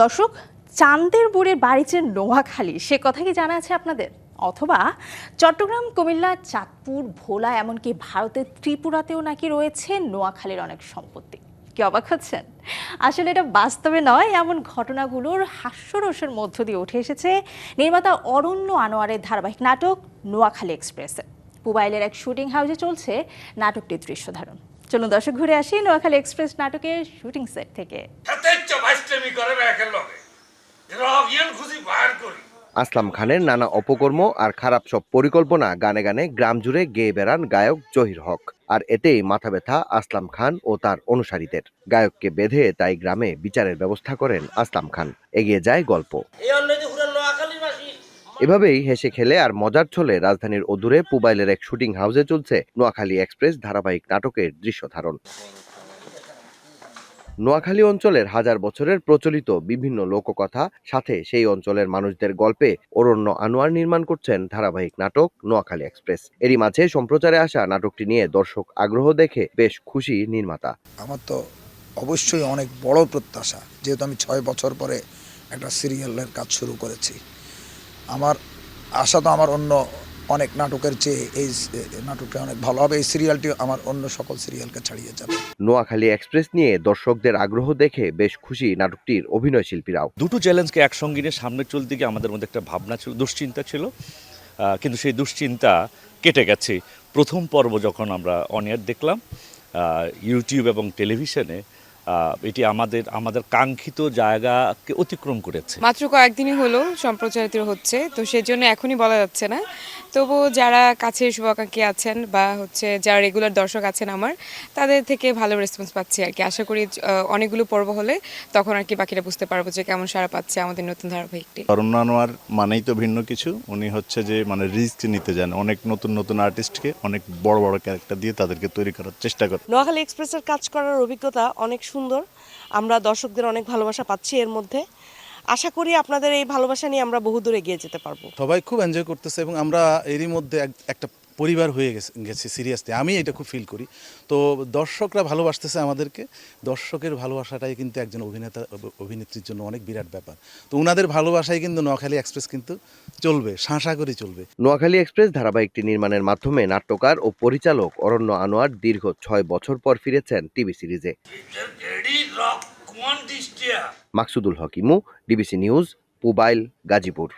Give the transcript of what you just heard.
দর্শক চান্দের বুড়ির বাড়ি যে নোয়াখালী, সে কথা কি জানা আছে আপনাদের? অথবা চট্টগ্রাম, কুমিল্লা, চাঁদপুর, ভোলা, এমনকি ভারতের ত্রিপুরাতেও নাকি রয়েছে নোয়াখালীর অনেক সম্পত্তি। কি অবাক হচ্ছেন? আসলে এটা বাস্তবে নয়, এমন ঘটনাগুলোর হাস্যরসের মধ্য দিয়ে উঠে এসেছে নির্মাতা অরণ্য আনোয়ারের ধারাবাহিক নাটক নোয়াখালী এক্সপ্রেসে। পুবাইলের এক শুটিং হাউসে চলছে নাটকটির দৃশ্য ধারণ। চলুন দর্শক ঘুরে আসি নোয়াখালী এক্সপ্রেস নাটকের শুটিং সেট থেকে। আসলাম খানের নানা অপকর্ম আর খারাপ সব পরিকল্পনা। গানে গানে গ্রাম জুড়ে গেয়ে বেড়ান গায়ক জহির হক। আর এতেই মাথা ব্যথা আসলাম খান ও তার অনুসারীদের। গায়ককে বেঁধে তাই গ্রামে বিচারের ব্যবস্থা করেন আসলাম খান। এগিয়ে যায় গল্প এই অন্যদি পুরো নোয়াখালীর বাসী এভাবেই হেসে খেলে আর মজার ছলে রাজধানীর অদূরে পুবাইলের এক শুটিং হাউসে চলছে নোয়াখালী এক্সপ্রেস ধারাবাহিক নাটকের দৃশ্য ধারণ নোয়াখালী অঞ্চলের হাজার বছরের প্রচলিত বিভিন্ন লোককথা, সাথে সেই অঞ্চলের মানুষদের গল্পে অরণ্য আনোয়ার নির্মাণ করছেন ধারাবাহিক নাটক নোয়াখালী এক্সপ্রেস। এরই মাঝে সম্প্রচারে আসা নাটকটি নিয়ে দর্শক আগ্রহ দেখে বেশ খুশি নির্মাতা। আমার তো অবশ্যই অনেক বড় প্রত্যাশা, যেহেতু আমি ছয় বছর পরে একটা সিরিয়ালের কাজ শুরু করেছি। আমার আশা তো আমার অন্য অনেক নাটকের চেয়ে এই নাটকটা অনেক ভালো হবে। এই সিরিয়ালটি আমার অন্য সকল সিরিয়ালকে ছাড়িয়ে যাবে। নোয়াখালী এক্সপ্রেস নিয়ে দর্শকদের আগ্রহ দেখে বেশ খুশি নাটকটির অভিনয় শিল্পীরাও। দুটো চ্যালেঞ্জকে একসঙ্গে নিয়ে সামনে চলতে গিয়ে আমাদের মধ্যে একটা ভাবনা ছিল দুশ্চিন্তা ছিল। কিন্তু সেই দুশ্চিন্তা কেটে গেছে। প্রথম পর্ব যখন আমরা অনিয়ার দেখলাম ইউটিউব এবং টেলিভিশনে এটি আমাদের আমাদের কাঙ্ক্ষিত জায়গাকে অতিক্রম করেছে। মাত্র কয়েকদিনই হলো সম্প্রচারিত হচ্ছে তো সেজন্য এখনই বলা যাচ্ছে না। তবু যারা কাছের শুভাকাঙ্ক্ষী আছেন বা হচ্ছে যারা রেগুলার দর্শক আছেন আমার তাদের থেকে ভালো রেসপন্স পাচ্ছি আর কি। আশা করি অনেকগুলো পর্ব হলে তখন আর কি বাকিটা বুঝতে পারব যে কেমন সারা পাচ্ছে আমাদের নতুন ধারাবাহিকটি। অরণ্য আনোয়ার মানেই তো ভিন্ন কিছু। উনি হচ্ছে যে মানে রিস্ক নিতে যান। অনেক নতুন নতুন আর্টিস্টকে অনেক বড় বড় ক্যারেক্টার দিয়ে তাদেরকে তৈরি করার চেষ্টা করে নোয়াখালী এক্সপ্রেসের কাজ করার অভিজ্ঞতা অনেক সুন্দর। আমরা দর্শকদের অনেক ভালোবাসা পাচ্ছি এর মধ্যে। আশা করি আপনাদের এই ভালোবাসা নিয়ে আমরা বহু দূর এগিয়ে যেতে পারব। সবাই খুব এনজয় করতেছে এবং আমরা এরই মধ্যে এক- একটা পরিবার হয়ে গেছে, গেছি সিরিয়াসলি আমি এটা খুব ফিল করি। তো দর্শকরা ভালোবাসতেছে আমাদেরকে। দর্শকের ভালোবাসাটাই কিন্তু একজন অভিনেতা, অভিনেত্রীর জন্য অনেক বিরাট ব্যাপার। তো ওনাদের ভালোবাসাই কিন্তু নোয়াখালী এক্সপ্রেস কিন্তু চলবে শাঁসা করে চলবে। নোয়াখালী এক্সপ্রেস ধারাবাহিকটি নির্মাণের মাধ্যমে নাট্যকার ও পরিচালক অরণ্য আনোয়ার দীর্ঘ ছয় বছর পর ফিরেছেন টিভি সিরিজে। মাকসুদুল হকিমু ডিবিসি নিউজ মোবাইল গাজীপুর।